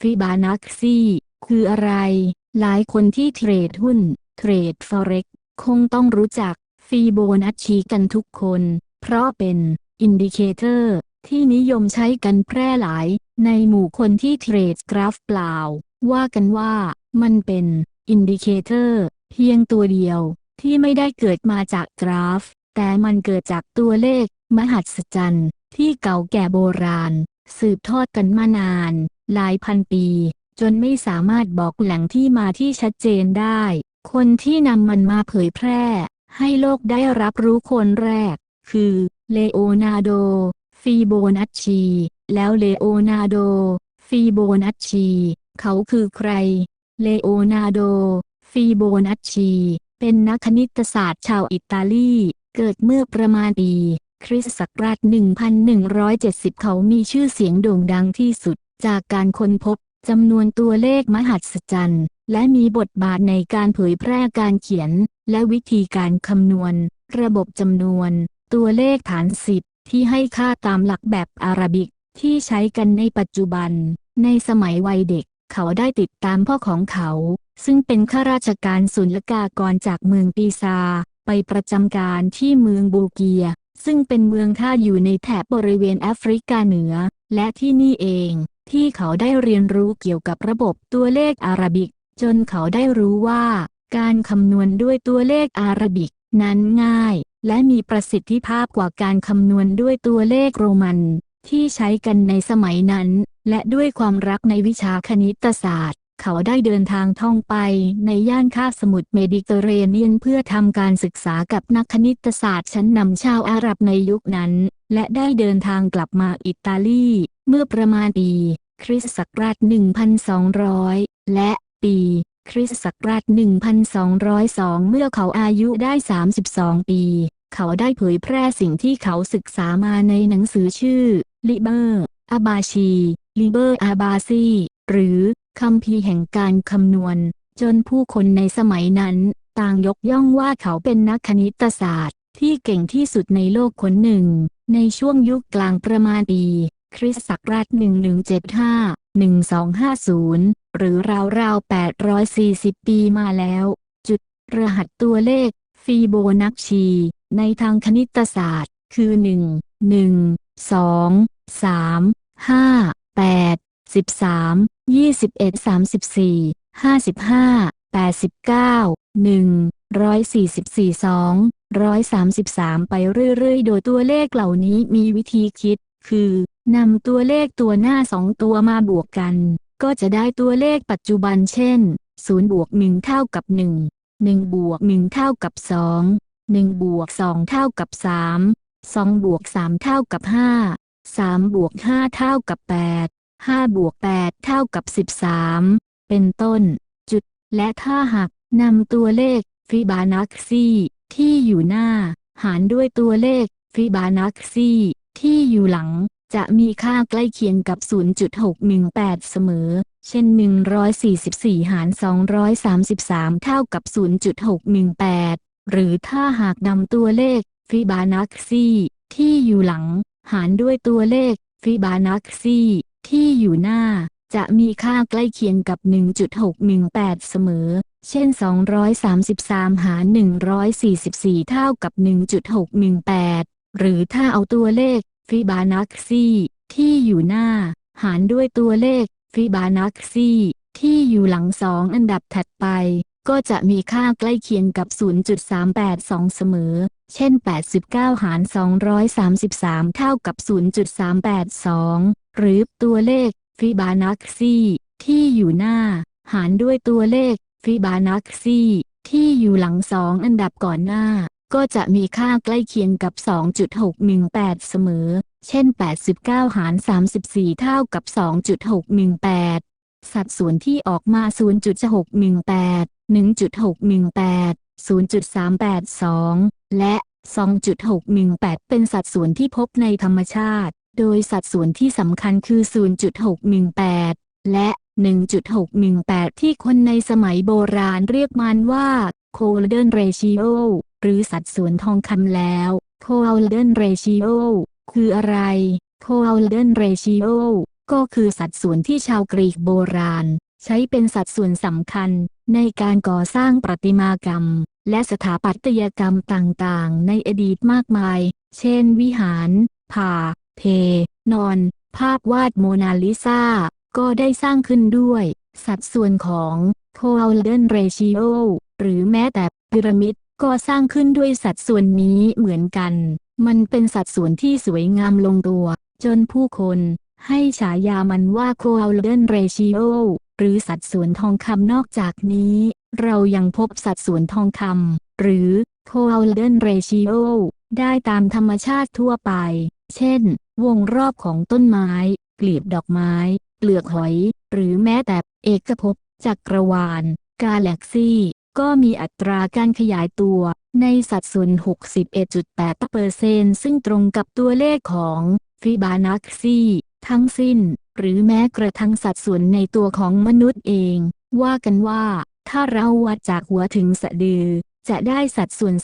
ฟิบานัคซีคืออะไร หลายคนที่เทรดหุ้น เทรดฟอเร็กคงต้องรู้จักฟีโบนัชชีกันทุกคน เพราะเป็นอินดิเคเตอร์ที่นิยมใช้กันแพร่หลาย ในหมู่คนที่เทรดกราฟเปล่า ว่ากันว่ามันเป็นอินดิเคเตอร์เพียงตัวเดียวที่ไม่ได้เกิดมาจากกราฟ แต่มันเกิดจากตัวเลข มหัศจรรย์ที่เก่าแก่โบราณ สืบทอดกันมานาน หลายพันปี จนไม่สามารถบอกแหล่งที่มาที่ชัดเจนได้ คนที่นำมันมาเผยแพร่ ให้โลกได้รับรู้คนแรก คือเลโอนาร์โด ฟีโบนัชชี แล้วเลโอนาร์โด ฟีโบนัชชี เขาคือใคร เลโอนาร์โด ฟีโบนัชชี เป็นนักคณิตศาสตร์ชาวอิตาลี เกิดเมื่อประมาณปีคริสตศักราช 1170 เขามีชื่อเสียงโด่งดังที่สุด จากการค้นพบจำนวนตัวเลขมหัศจรรย์และมีบทบาทในการเผยแพร่การเขียน และวิธีการคำนวณ ระบบจำนวน ตัวเลขฐานสิบที่ให้ค่าตามหลักแบบอาราบิกที่ใช้กันในปัจจุบัน ในสมัยวัยเด็ก เขาได้ติดตามพ่อของเขา ซึ่งเป็นข้าราชการศุลกากรจากเมืองปีซา ไปประจำการที่เมืองบูเกีย ซึ่งเป็นเมืองท่าอยู่ในแถบบริเวณแอฟริกาเหนือ และที่นี่เอง ที่เขาได้เรียนรู้เกี่ยวกับระบบตัวเลขอาราบิก จนเขาได้รู้ว่า การคำนวณด้วยตัวเลขอาราบิก นั้นง่าย และมีประสิทธิภาพกว่าการคำนวณด้วยตัวเลขโรมัน ที่ใช้กันในสมัยนั้น และด้วยความรักในวิชาคณิตศาสตร์ เขาได้เดินทางท่องไปในย่านคาบสมุทรเมดิเตอร์เรเนียนเพื่อทำการศึกษากับนักคณิตศาสตร์ชั้นนำชาวอาหรับในยุคนั้น และได้เดินทางกลับมาอิตาลี เมื่อประมาณปี คริสตศักราช 1200 และปี คริสตศักราช 1202 เมื่อเขาอายุได้ 32 ปี เขาได้เผยแพร่สิ่งที่เขาศึกษามาในหนังสือชื่อลิเบอร์อาบาชีลิเบอร์อาบาซีหรือคัมภีร์แห่งการคำนวณ จนผู้คนในสมัยนั้น ต่างยกย่องว่าเขาเป็นนักคณิตศาสตร์ที่เก่งที่สุดในโลกคนหนึ่ง ในช่วงยุคกลางประมาณปี คริสตศักราช 1175 1250 หรือราวๆ 840 ปีมาแล้ว จุด รหัสตัวเลข ฟีโบนัชชี ในทางคณิตศาสตร์ คือ 1 1 2 3 5 8 13 21 34 55 89 1 144 2 133 ไปเรื่อยๆ โดยตัวเลขเหล่านี้มีวิธีคิด คือนำตัวเลขตัวหน้าสองตัวมาบวกกัน ก็จะได้ตัวเลขปัจจุบันเช่น0บวก1เท่ากับ 1 1บวก1เท่ากับ 2 1บวก2เท่ากับ 3 2บวก3เท่ากับ 5 3บวก5เท่ากับ 8 5บวก8เท่ากับ 13 เป็นต้น และถ้าหากนำตัวเลขฟิบานัคซีที่อยู่หน้า หารด้วยตัวเลขฟิบานัคซีที่อยู่หลัง จะมีค่าใกล้เคียงกับ 0.618 เสมอ เช่น 144 หาร 233 เท่ากับ 0.618 หรือถ้าหากนำตัวเลขฟิบานัคซีที่อยู่หลัง หารด้วยตัวเลขฟิบานัคซีที่อยู่หน้า จะมีค่าใกล้เคียงกับ 1.618 เสมอ เช่น 233 หาร 144 เท่ากับ 1.618 หรือถ้าเอาตัวเลขฟิบานัคซีที่อยู่หน้า หารด้วยตัวเลขฟิบานัคซีที่อยู่หลังสองอันดับถัดไป ก็จะมีค่าใกล้เคียงกับ 0.382 เสมอ เช่น 89 หาร 233 เท่ากับ 0.382 หรือตัวเลข ฟิบานัคซีที่อยู่หน้า หารด้วยตัวเลขฟิบานัคซีที่อยู่หลังสองอันดับก่อนหน้า ก็จะมีค่าใกล้เคียงกับ 2.618 เสมอ เช่น 89 หาร 34 เท่ากับ 2.618 สัดส่วนที่ออกมา 0.618 1.618 0.382 และ 2.618 เป็นสัดส่วนที่พบในธรรมชาติ โดยสัดส่วนที่สำคัญคือ 0.618 และ 1.618 ที่คนในสมัยโบราณเรียกมันว่า Golden Ratio หรือสัดส่วนทองคำแล้ว Golden Ratio คืออะไร Golden Ratio ก็คือสัดส่วนที่ชาวกรีกโบราณ ใช้เป็นสัดส่วนสำคัญ ในการก่อสร้างประติมากรรม และสถาปัตยกรรมต่างๆ ในอดีตมากมาย เช่นวิหารผ่า เพ นอน ภาพวาดโมนาลิซาก็ได้สร้างขึ้นด้วย สัดส่วนของ c o l d e n Ratio หรือแม้แต่พีระมิดก็สร้างขึ้นด้วยสัดส่วนนี้เหมือนกัน มันเป็นสัดส่วนที่สวยงามลงตัว จนผู้คนให้ฉายามันว่า c o l d e n Ratio หรือสัดส่วนทองคำนอกจากนี้ เรายังพบสัดส่วนทองคำหรือ c o l d e n Ratio ได้ตามธรรมชาติทั่วไป เช่น วงรอบของต้นไม้ กลีบดอกไม้ เปลือกหอย หรือแม้แต่เอกภพจักรวาล กาแล็กซี่ ก็มีอัตราการขยายตัวในสัดส่วน 61.8%ซึ่งตรงกับตัวเลขของฟิบานัคซีทั้งสิ้น หรือแม้กระทั่งสัดส่วนในตัวของมนุษย์เอง ว่ากันว่า ถ้าเราวัดจากหัวถึงสะดือ จะได้สัดส่วน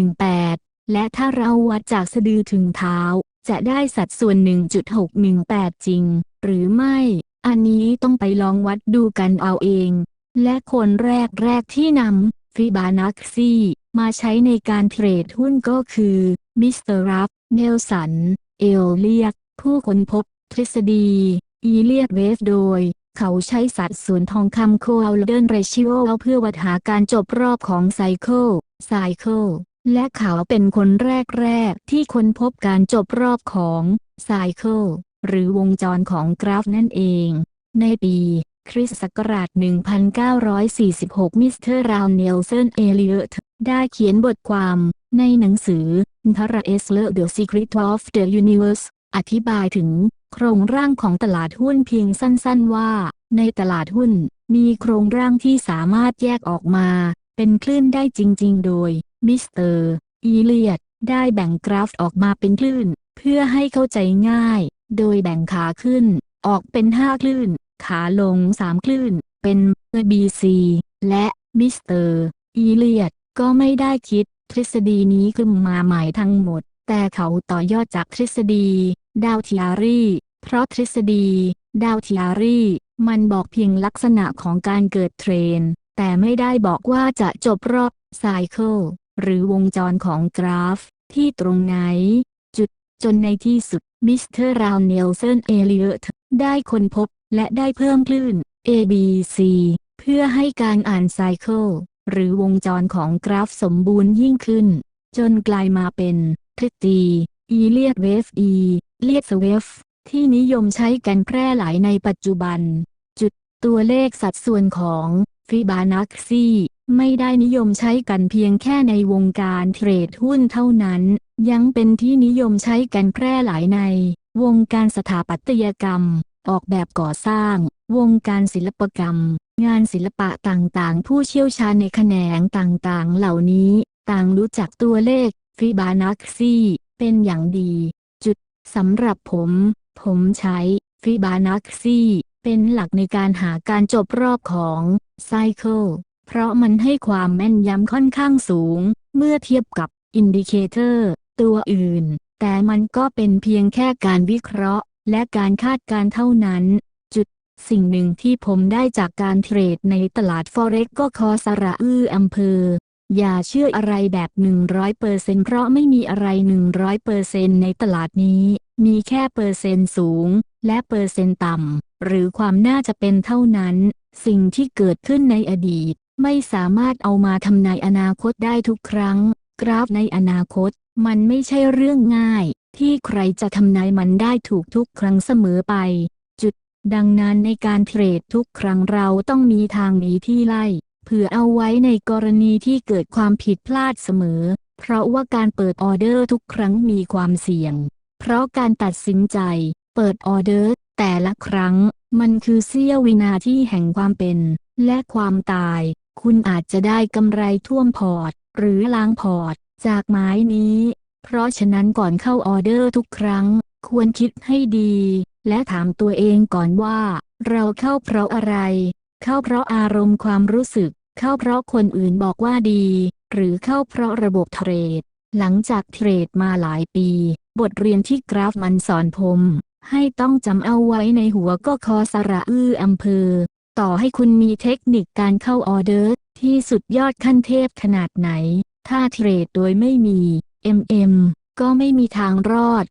0.618 และถ้าเราวัดจากสะดือถึงเท้า จะได้สัดส่วน 1.618 จริง หรือไม่ อันนี้ต้องไปลองวัดดูกันเอาเอง และคนแรกแรกที่นำฟิบานัคซีมาใช้ในการเทรดหุ้นก็คือมิสเตอร์รับเนลสัน เอลเลียก ผู้ค้นพบ ทฤษฎี อีเลียดเวฟโดย เขาใช้สัดส่วนทองคำโคอลเดนเรชิโอเพื่อวัดหาการจบรอบของไซเคิลไซเคิล และเขาเป็นคนแรก ๆ ที่ค้นพบการจบรอบของไซเคิลหรือวงจรของกราฟนั่นเอง ในปี คริสต์ศักราช 1946 มิสเตอร์ราวเนลเซนเอลิเอตได้เขียนบทความในหนังสือ t a r a s l e r The Secret of the Universe อธิบายถึงโครงร่างของตลาดหุ้นเพียงสั้นๆว่า ในตลาดหุ้นมีโครงร่างที่สามารถแยกออกมา เป็นคลื่นได้จริง ๆ โดย มิสเตอร์อีเลียด ได้แบ่งกราฟออกมาเป็นคลื่น เพื่อให้เข้าใจง่าย โดยแบ่งขาขึ้น ออกเป็น 5 คลื่น ขาลง 3 คลื่น เป็น BC และมิสเตอร์อีเลียด ก็ไม่ได้คิดทฤษฎีนี้ขึ้นมาใหม่ทั้งหมด แต่เขาต่อยอดจากทฤษฎี ดาวทิอารีเพราะทฤษฎี ดาวทิอารีมันบอกเพียงลักษณะของการเกิดเทรน แต่ไม่ได้บอกว่าจะจบรอบไซเคิลหรือวงจรของกราฟ ที่ตรงไหน จุดจนในที่สุดมิสเตอร์ราวเนลเซนเอลิเอตได้ค้นพบและได้เพิ่มคลื่น ABC เพื่อให้การอ่านไซเคิลหรือวงจรของกราฟสมบูรณ์ยิ่งขึ้น จนกลายมาเป็นทฤษฎี E เลียดเวฟ E เลียดเวฟที่นิยมใช้กันแพร่หลายในปัจจุบัน จุดตัวเลขสัดส่วนของ ฟิบานัคซีไม่ได้นิยมใช้กันเพียงแค่ในวงการเทรดหุ้นเท่านั้น ยังเป็นที่นิยมใช้กันแพร่หลายใน วงการสถาปัตยกรรม ออกแบบก่อสร้าง วงการศิลปกรรม งานศิลปะต่างๆ ผู้เชี่ยวชาญในแขนงต่างๆ เหล่านี้ ต่างรู้จักตัวเลขฟิบานัคซีเป็นอย่างดี จุดสำหรับผม ผมใช้ฟิบานัคซีเป็นหลักในการหาการจบรอบของ ไซเคิลเพราะมันให้ความแม่นยำค่อนข้างสูง เมื่อเทียบกับอินดิเคเตอร์ตัวอื่น แต่มันก็เป็นเพียงแค่การวิเคราะห์ และการคาดการเท่านั้น จุด สิ่งหนึ่งที่ผมได้จากการเทรดในตลาด Forex ก็คอสระอื้ออำเภอ อย่าเชื่ออะไรแบบ 100%เพราะไม่มีอะไร 100%ในตลาดนี้ มีแค่เปอร์เซ็นต์สูง และเปอร์เซ็นต์ต่ำหรือความน่าจะเป็นเท่านั้น สิ่งที่เกิดขึ้นในอดีต ไม่สามารถเอามาทำนายอนาคตได้ทุกครั้ง กราฟในอนาคต มันไม่ใช่เรื่องง่าย ที่ใครจะทำนายมันได้ถูกทุกครั้งเสมอไป จุด ดังนั้นในการเทรดทุกครั้งเราต้องมีทางหนีที่ไล่ เผื่อเอาไว้ในกรณีที่เกิดความผิดพลาดเสมอ เพราะว่าการเปิดออเดอร์ทุกครั้งมีความเสี่ยง เพราะการตัดสินใจ เปิดออเดอร์ แต่ละครั้ง มันคือเสี้ยววินาทีแห่งความเป็น และความตาย คุณอาจจะได้กำไรท่วมพอร์ต หรือล้างพอร์ต จากไม้นี้ เพราะฉะนั้นก่อนเข้าออเดอร์ทุกครั้ง ควรคิดให้ดี และถามตัวเองก่อนว่า เราเข้าเพราะอะไร เข้าเพราะอารมณ์ความรู้สึก เข้าเพราะคนอื่นบอกว่าดี หรือเข้าเพราะระบบเทรด หลังจากเทรดมาหลายปี บทเรียนที่กราฟมันสอนผม ให้ต้องจำเอาไว้ในหัวก็คอสระอื้ออำเภอ ต่อให้คุณมีเทคนิคการเข้าออเดอร์ ที่สุดยอดขั้นเทพขนาดไหน ถ้าเทรดโดยไม่มี MM ก็ไม่มีทางรอด